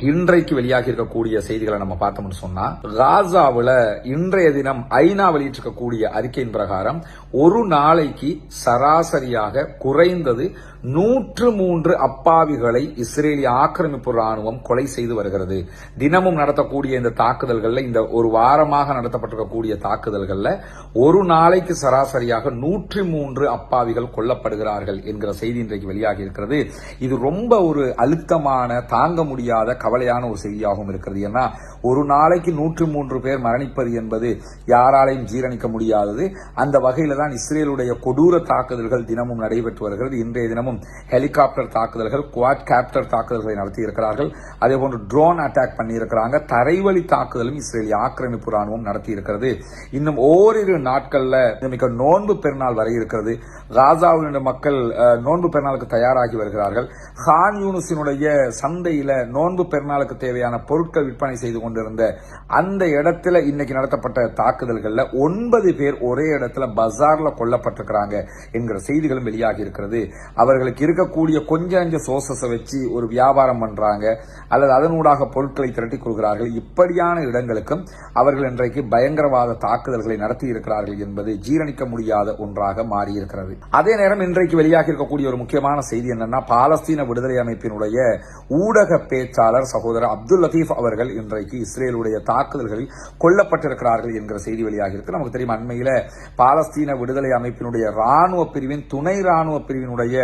இன்றைக்கு வெளியாகி இருக்கக்கூடிய செய்திகளை நம்ம பார்த்தோம்னு சொன்னா காசாவில் இன்றைய தினம் ஐநா வெளியிட்டிருக்கக்கூடிய அறிக்கையின் பிரகாரம் ஒரு நாளைக்கு சராசரியாக குறைந்தது நூற்று மூன்று அப்பாவிகளை இஸ்ரேலிய ஆக்கிரமிப்பு ராணுவம் கொலை செய்து வருகிறது. தினமும் நடத்தக்கூடிய இந்த தாக்குதல்கள்ல இந்த ஒரு வாரமாக நடத்தப்பட்டிருக்கக்கூடிய தாக்குதல்கள்ல ஒரு நாளைக்கு சராசரியாக நூற்றி மூன்று அப்பாவிகள் கொல்லப்படுகிறார்கள் என்கிற செய்தி இன்றைக்கு வெளியாகி இருக்கிறது இது ரொம்ப ஒரு அழுத்தமான தாங்க முடியாத கவலையான ஒரு செய்தியாகவும் இருக்கிறது. ஏன்னா ஒரு நாளைக்கு நூற்று மூன்று பேர் மரணிப்பது என்பது யாராலையும் ஜீரணிக்க முடியாதது. அந்த வகையில் தான் இஸ்ரேலுடைய கொடூர தாக்குதல்கள் தினமும் நடைபெற்று வருகிறது. இன்றைய தினமும் ஹெலிகாப்டர் தாக்குதல்கள் குவாட் கேப்டர் தாக்குதல்களை நடத்தியிருக்கிறார்கள் அதே போன்று ட்ரோன் அட்டாக் பண்ணியிருக்கிறாங்க. தரைவழி தாக்குதலும் இஸ்ரேலிய ஆக்கிரமிப்பு ராணுவம் நடத்தியிருக்கிறது இன்னும் ஓரிரு நாட்களில் மிக நோன்பு பெருநாள் வரை இருக்கிறது. காசாவினுடைய மக்கள் நோன்பு பெருநாளுக்கு தயாராகி வருகிறார்கள். ஹான் யூனுஸினுடைய சந்தையில் நோன்பு பெருநாளுக்கு தேவையான பொருட்கள் விற்பனை செய்து கொண்டிருந்த அந்த இடத்துல இன்னைக்கு நடத்தப்பட்ட தாக்குதல்களில் ஒன்பது பேர் ஒரே இடத்துல பஜார்ல கொல்லப்பட்டிருக்கிறாங்க என்கிற செய்திகளும் வெளியாகி இருக்கிறது. அவர்களுக்கு இருக்கக்கூடிய கொஞ்சம் கொஞ்சம் சோர்சஸை வச்சு ஒரு வியாபாரம் பண்றாங்க. அல்லது அதனூடாக பொருட்களை திரட்டி கொள்கிறார்கள். இப்படியான இடங்களுக்கும் அவர்கள் இன்றைக்கு பயங்கரவாத தாக்குதல்களை நடத்தி இருக்கிறார்கள் என்பது ஜீரணிக்க முடியாத ஒன்றாக மாறியிருக்கிறது. அதே நேரம் இன்றைக்கு வெளியாகி இருக்கக்கூடிய ஒரு முக்கியமான செய்தி என்னன்னா பாலஸ்தீன விடுதலை அமைப்பினுடைய ஊடக பேச்சாளர் சகோதரர் அப்துல் லத்தீப் அவர்கள் இன்றைக்கு இஸ்ரேலுடைய தாக்குதல்களில் கொல்லப்பட்டிருக்கிறார்கள் என்கிற செய்தி வெளியாக இருக்கு நமக்கு தெரியும் அண்மையில் பாலஸ்தீன விடுதலை அமைப்பினுடைய ராணுவ பிரிவின் துணை ராணுவ பிரிவினுடைய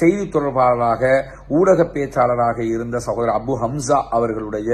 செய்தி தொடர்பாளராக ஊடக பேச்சாளராக இருந்த சகோதரர் அபு ஹம்சா அவர்களுடைய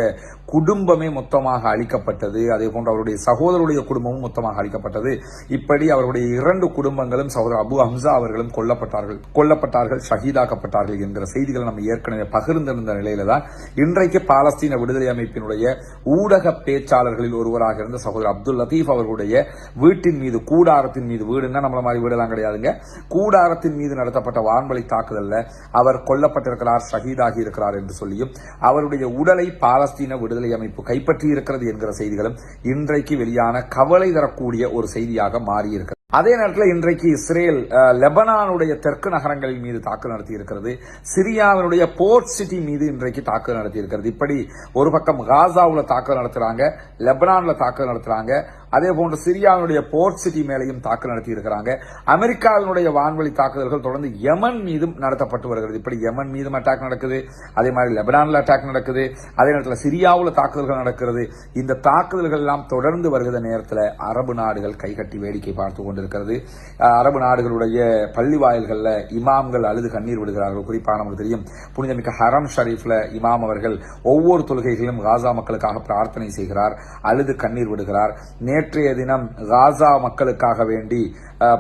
குடும்பமே மொத்தமாக அழிக்கப்பட்டது. அதே போன்று அவருடைய சகோதரருடைய குடும்பமும் மொத்தமாக அழிக்கப்பட்டது. இப்படி அவருடைய இரண்டு குடும்பங்களும் சகோதரர் அபு ஹம்சா அவர்களும் கொல்லப்பட்டார்கள் கொல்லப்பட்டார்கள் ஷஹீதாக்கப்பட்டார்கள் என்கிற செய்திகளை நம்ம ஏற்கனவே பகிர்ந்திருந்த நிலையில தான் இன்றைக்கு பாலஸ்தீன விடுதலை அமைப்பினுடைய ஊடக பேச்சாளர்களில் ஒருவராக இருந்த சகோதரர் அப்துல் லத்தீப் அவர்களுடைய வீட்டின் மீது கூடாரத்தின் மீது வீடுன்னா நம்மள மாதிரி வீடெல்லாம் கிடையாதுங்க. கூடாரத்தின் மீது நடத்தப்பட்ட வான்வழி தாக்குதல்ல அவர் கொல்லப்பட்டிருக்கிறார் ஷஹீதாகி இருக்கிறார் என்று சொல்லியும் அவருடைய உடலை பாலஸ்தீன விடுதலை அமைப்பு கைப்பற்றி இருக்கிறது என்கிற செய்திகளும் இன்றைக்கு வெளியான கவலை தரக்கூடிய ஒரு செய்தியாக மாறியிருக்கிறது. அதே நேரத்தில் இன்றைக்கு இஸ்ரேல் லெபனானுடைய தெற்கு நகரங்களின் மீது தாக்கு நடத்தி இருக்கிறது சிரியாவினுடைய போர்ட் சிட்டி மீது இன்றைக்கு தாக்குதல் நடத்தி இருக்கிறது இப்படி ஒரு பக்கம் காசாவில் தாக்குதல் நடத்துகிறாங்க லெபனானில் தாக்குதல் நடத்துகிறாங்க அதே போன்று சிரியாவினுடைய போர்ட் சிட்டி மேலையும் தாக்குதல் நடத்தி இருக்கிறாங்க அமெரிக்காவினுடைய வான்வழி தாக்குதல்கள் தொடர்ந்து யமன் மீதும் நடத்தப்பட்டு வருகிறது. இப்படி யமன் மீதும் அட்டாக் நடக்குது. அதே மாதிரி லெபனானில் அட்டாக் நடக்குது. அதே நேரத்தில் சிரியாவில் தாக்குதல்கள் நடக்கிறது. இந்த தாக்குதல்கள் எல்லாம் தொடர்ந்து வருகிற நேரத்தில் அரபு நாடுகள் கைகட்டி வேடிக்கை பார்த்து கொண்டிருக்கிறது. அரபு நாடுகளுடைய பள்ளி வாயில்களில் இமாம்கள் அழுது கண்ணீர் விடுகிறார்கள். குறிப்பாக நமக்கு தெரியும் புனிதமிக்க ஹரம் ஷரீஃப்ல இமாம் அவர்கள் ஒவ்வொரு தொழுகைகளிலும் காசா மக்களுக்காக பிரார்த்தனை செய்கிறார். அழுது கண்ணீர் விடுகிறார். நேற்று நேற்றைய தினம் காசா மக்களுக்காக வேண்டி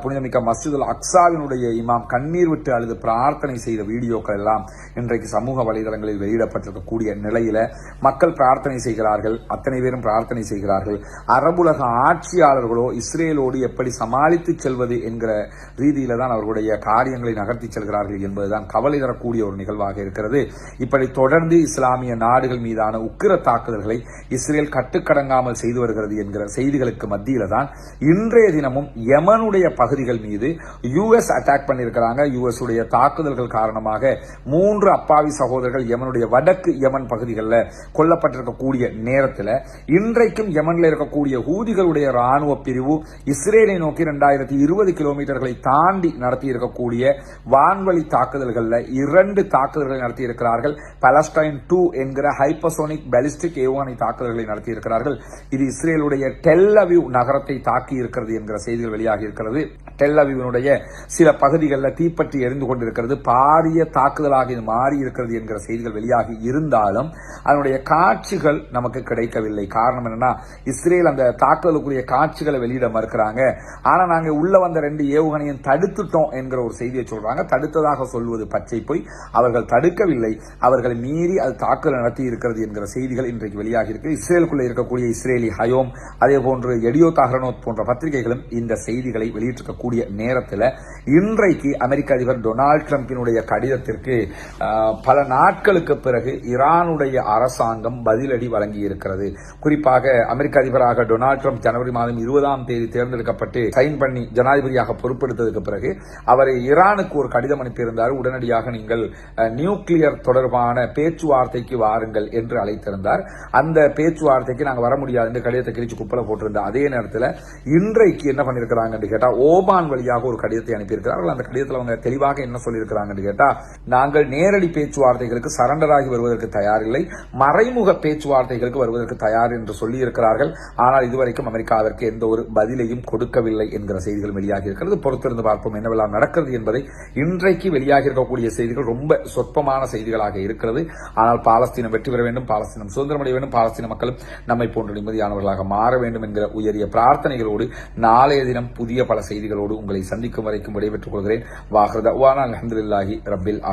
புனிதமிக்க மஸ்ஜிதுல் அக்ஸாவினுடைய இமாம் கண்ணீர் விட்டு அழுது பிரார்த்தனை செய்த வீடியோக்கள் எல்லாம் இன்றைக்கு சமூக வலைதளங்களில் வெளியிடப்பட்டிருக்கக்கூடிய நிலையில மக்கள் பிரார்த்தனை செய்கிறார்கள் அத்தனை பேரும் பிரார்த்தனை செய்கிறார்கள். அரபுலக ஆட்சியாளர்களோ இஸ்ரேலோடு எப்படி சமாளித்து செல்வது என்கிற ரீதியில தான் அவர்களுடைய காரியங்களை நகர்த்தி செல்கிறார்கள் என்பதுதான் கவலை தரக்கூடிய ஒரு நிகழ்வாக இருக்கிறது. இப்படி தொடர்ந்து இஸ்லாமிய நாடுகள் மீதான உக்கிர தாக்குதல்களை இஸ்ரேல் கட்டுக்கடங்காமல் செய்து வருகிறது என்கிற செய்திகளுக்கு மத்தியில தான் இன்றைய தினமும் யமனுடைய பகுதிகள் மீது யுஎஸ் அட்டாக் பண்ணியிருக்கிறாங்க. யுஎஸ் உடைய தாக்குதல்கள் காரணமாக மூன்று அப்பாவி சகோதரர்கள் யமனுடைய வடக்கு யமன் பகுதிகளில் கொல்லப்பட்டிருக்கக்கூடிய நேரத்தில் இன்றைக்கும் யமனில் இருக்கக்கூடிய ஹூதிகளுடைய ராணுவ பிரிவு இஸ்ரேலை நோக்கி ரெண்டாயிரத்தி இருபது கிலோமீட்டர்களை தாண்டி நடத்தி இருக்கக்கூடிய வான்வழி தாக்குதல்களில் இரண்டு தாக்குதல்களை நடத்தி இருக்கிறார்கள் பலஸ்டைன் டூ என்கிற ஹைப்பசோனிக் பாலிஸ்டிக் ஏவுகணை தாக்குதல்களை நடத்தி இருக்கிறார்கள் இது இஸ்ரேலுடைய டெல் நகரத்தை தாக்கி இருக்கிறது என்கிற செய்திகள் வெளியாகி இருக்கிறது. டெல்லவிவனுடைய சில பகுதிகளில் தீப்பற்றி எரிந்து கொண்டிருக்கிறது பாரிய தாக்குதலாக இது மாறி இருக்கிறது என்கிற செய்திகள் வெளியாகி இருந்தாலும் அதனுடைய காட்சிகள் நமக்கு கிடைக்கவில்லை. காரணம் என்னன்னா இஸ்ரேல் அந்த தாக்குதலுக்குரிய காட்சிகளை வெளியிட மறுக்கிறாங்க. ஆனா நாங்க உள்ள வந்த ரெண்டு ஏவுகணையும் தடுத்துட்டோம் என்கிற ஒரு செய்தியை சொல்றாங்க. தடுத்ததாக சொல்வது பச்சை போய். அவர்கள் தடுக்கவில்லை. அவர்களை மீறி அது தாக்குதல் நடத்தி இருக்கிறது என்கிற செய்திகள் இன்றைக்கு வெளியாகி இருக்கு. இஸ்ரேலுக்குள்ள இருக்கக்கூடிய இஸ்ரேலி ஹயோம் அதே போன்று எடியோ தாகரனோத் போன்ற பத்திரிகைகளும் இந்த செய்திகளை வெளியிட இருக்கக்கூடிய நேரத்தில் இன்றைக்கு அமெரிக்க அதிபர் டொனால்ட் டிரம்பினுடைய கடிதத்திற்கு பல நாட்களுக்கு பிறகு ஈரானுடைய அரசாங்கம் பதிலடி வழங்கி இருக்கிறது குறிப்பாக அமெரிக்க அதிபராக டொனால்ட் ட்ரம்ப் ஜனவரி மாதம் இருபதாம் தேதி தேர்ந்தெடுக்கப்பட்டு சைன் பண்ணி ஜனாதிபதியாக பொறுப்பெடுத்ததுக்கு பிறகு அவர் ஈரானுக்கு ஒரு கடிதம் அனுப்பியிருந்தார். உடனடியாக நீங்கள் நியூக்ளியர் தொடர்பான பேச்சுவார்த்தைக்கு வாருங்கள் என்று அழைத்திருந்தார். அந்த பேச்சுவார்த்தைக்கு நாங்கள் வர முடியாது என்று கடிதத்தை கிழிச்சு குப்பலை போட்டிருந்த அதே நேரத்தில் இன்றைக்கு என்ன பண்ணிருக்கிறாங்கன்னு கேட்டால் ஓபான் வழியாக ஒரு கடிதத்தை அனுப்பி அனுப்பியிருக்கிறார்கள் அந்த கடிதத்தில் அவங்க தெளிவாக என்ன சொல்லியிருக்கிறாங்கன்னு கேட்டால் நாங்கள் நேரடி பேச்சுவார்த்தைகளுக்கு சரண்டராகி வருவதற்கு தயாரில்லை மறைமுக பேச்சுவார்த்தைகளுக்கு வருவதற்கு தயார் என்று சொல்லி இருக்கிறார்கள் ஆனால் இதுவரைக்கும் அமெரிக்காவிற்கு எந்த ஒரு பதிலையும் கொடுக்கவில்லை என்கிற செய்திகள் வெளியாகி இருக்கிறது. பொறுத்திருந்து பார்ப்போம் என்னவெல்லாம் நடக்கிறது என்பதை. இன்றைக்கு வெளியாகி இருக்கக்கூடிய செய்திகள் ரொம்ப சொற்பமான செய்திகளாக இருக்கிறது. ஆனால் பாலஸ்தீனம் வெற்றி பெற வேண்டும் பாலஸ்தீனம் சுதந்திரமடைய வேண்டும் பாலஸ்தீன மக்களும் நம்மை போன்ற நிம்மதியானவர்களாக மாற வேண்டும் என்கிற உயரிய பிரார்த்தனைகளோடு நாளைய தினம் புதிய பல செய்திகளோடு உங்களை சந்திக்கும் வரைக்கும் விடைபெற்றுக் கொள்கிறேன். வாஹ்ரதா. அலமதுல்லாஹி ரபில் ஆல்